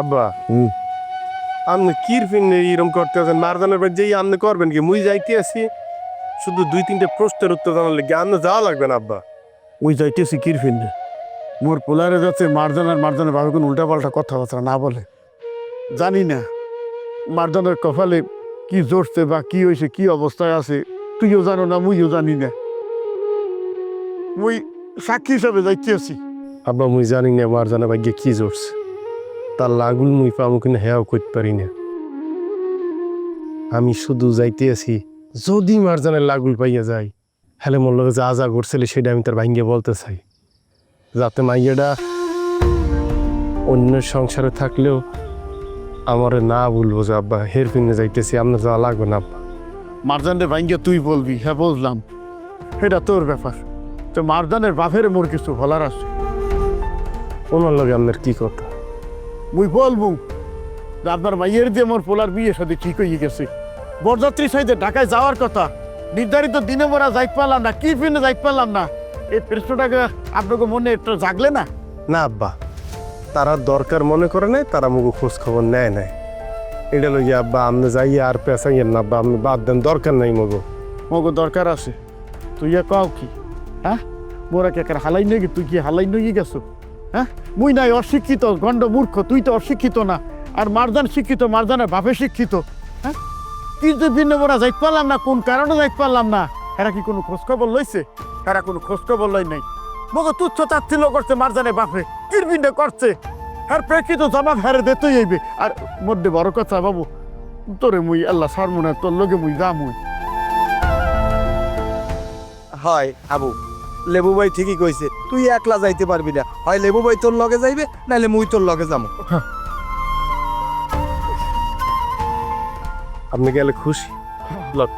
আব্বা। হুম। আপনি কির ফিনে এরম করতে আছেন মারদানের বাড়ি যেই আপনি করবেন কি? মুই যাইতে আছি শুধু দুই তিনটে প্রশ্নের উত্তর জানার লেগে। আপনি যাওয়া লাগবে না আব্বা। ওই যাইতেছি কির ফিন্ডে মোর পোলারে যাতে মারজানার মারজানের ভাবে কোনো উল্টাপাল্টা কথাবার্তা না বলে। জানি না মারজানের কপালে কি জড়ছে বা কি হয়েছে কি অবস্থায় আছে। তুইও জানো না মুইও জানি না। মুই সাক্ষী হিসাবে যাইতে আছি আব্বা মুই জানি না মারদানের ভাগ্যে কি জড়ছে। তার লাগুল মুই পামু কিনা হেয়াও করতে পারি না। আমি শুধু যাইতে আছি যদি মারজানের লাগুল পাইয়া যাই হ্যালে মোর লগে যা যা করছিল সেটা আমি তার ভাঙ্গে বলতে চাই। যাতে মাইয়াটা অন্য সংসারে থাকলেও আমারে না বলব যে আব্বা হের ফিনে যাইতেছি আপনার যা লাগবে না আব্বা। মারজানের ভাঙ্গে তুই বলবি হ্যাঁ বুঝলাম এটা তোর ব্যাপার। তো মারজানের বাপের মোর কিছু বলার আছে। ওনার লগে আপনার কি কথা? মুই বলব যে আপনার মাইয়ের দিয়ে মোর পোলার বিয়ে সাথে ঠিক হয়ে গেছে। বরযাত্রী সাইডে ঢাকায় যাওয়ার কথা নির্ধারিত দিনে মোরা যাইতে পারলাম না কি ফিনে যাইতে পারলাম না এই প্রশ্নটাকে আপনাকে মনে একটু জাগলে না? না আব্বা তারা দরকার মনে করে নাই তারা মুগু খোঁজ খবর নেয় নাই। এটা লই আব্বা আপনি যাইয়া আর পেঁচাইয়েন না আব্বা আপনি বাদ দেন দরকার নাই মগো মগো দরকার আছে। তুই কও কি হ্যাঁ? মোরা কে হালাই নই তুই কি হালাই নই গেছো? হ্যাঁ? মুই নাই অশিক্ষিত, গণ্ড মূর্খ, তুই তো অশিক্ষিত না। আর মারজান শিক্ষিত, মারজানের বাপে শিক্ষিত হ্যাঁ? কি যে ভিন্ন মোরা যাইতে পারলাম না, কোন কারণে যাইতে পারলাম না। এরা কি কোনো খোঁজখবর লইছে? এরা কোনো খোঁজখবর লই নাই। মগো তুচ্ছ তাচ্ছিল করছে মারজানে বাপে কির ভিন্ন করছে? আর প্রেক্ষিত জবাব হারে দিতেই হইবে। আর মধ্যে বড় কথা বাবু, তোরে মুই আল্লাহ সরমুনা তোর লগে মুই যা মুই হয় আবু লেবু ভাই ঠিকই কইছে তুই একলা যাইতে পারবি না। হয় লেবু ভাই তোর লগে যাইবে নাহলে মুই তোর লগে যাব। আপনি গেলে খুশি? লন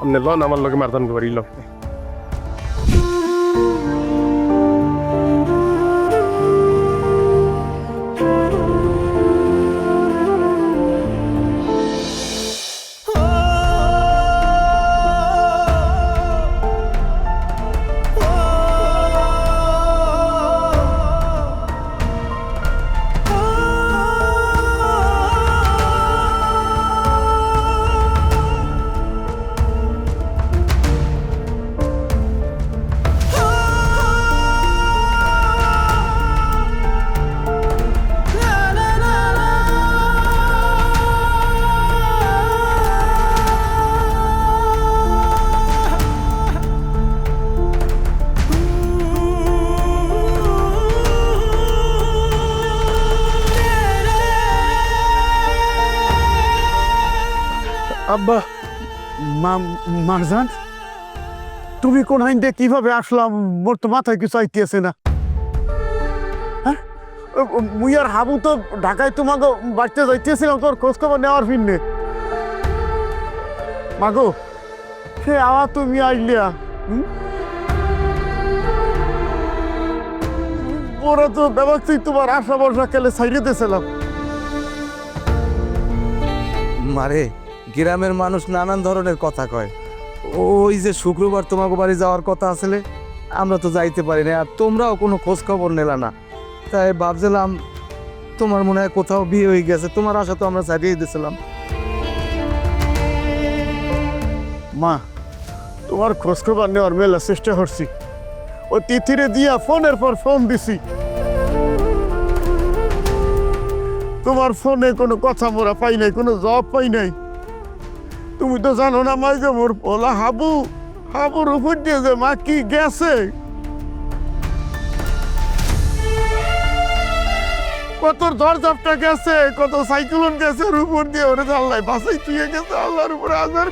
আপনি লন আমার লগে মারদান করি লন আব্বা মারজান, তুমি কোন হাইন্দে কীভাবে আসলাম? মোর তো মাথায় কিছু আইতেছে না। হ্যাঁ? মুই আর হাবু তো ঢাকায় তোমাকে বাড়িতে যাইতেছিলাম, তোর খোঁজ খবর নেওয়ার ফিরনে। মাগো, সে আওয়া তুমি আইলিয়া? ওরা তো ব্যবস্থাই তোমার আশা বর্ষা খেলে সাইডে দিয়েছিলাম। মারে গ্রামের মানুষ নানান ধরনের কথা কয়। ওই যে শুক্রবার তোমাকে বাড়ি যাওয়ার কথা আসলে, আমরা তো যাইতে পারি না আর তোমরাও কোনো খোঁজ খবর নিলা না। তাই ভাবছিলাম, তোমার মনে হয় কোথাও বিয়ে হয়ে গেছে, তোমার আশা তো আমরা ছাড়িয়ে দিয়েছিলাম মা, তোমার খোঁজখবর নেওয়ার মেলা চেষ্টা করছি। ও তিথিরে দিয়া ফোনের পর ফোন দিছি। তোমার ফোনে কোনো কথা মোরা পাই নাই, কোনো জবাব পাই নাই। তুমি তো জানো না মাই যে মোর ওলা হাবু। হাবুর উপর দিয়ে যে মা কি গেছে। কত দরজাপটা গেছে কত সাইক্লোন গেছে ওর উপর দিয়ে ওরে আল্লাহ বাসাই তুই গেছে আল্লাহর উপরে আজার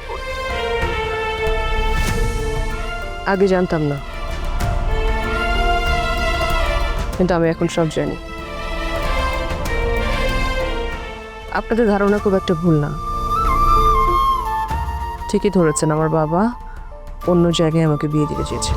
আগে জানতাম না। কিন্তু আমি এখন সব জানি। আপনাদের ধারণা খুব একটা ভুল না। ঠিকই ধরেছেন আমার বাবা অন্য জায়গায় আমাকে বিয়ে দিতে চেয়েছে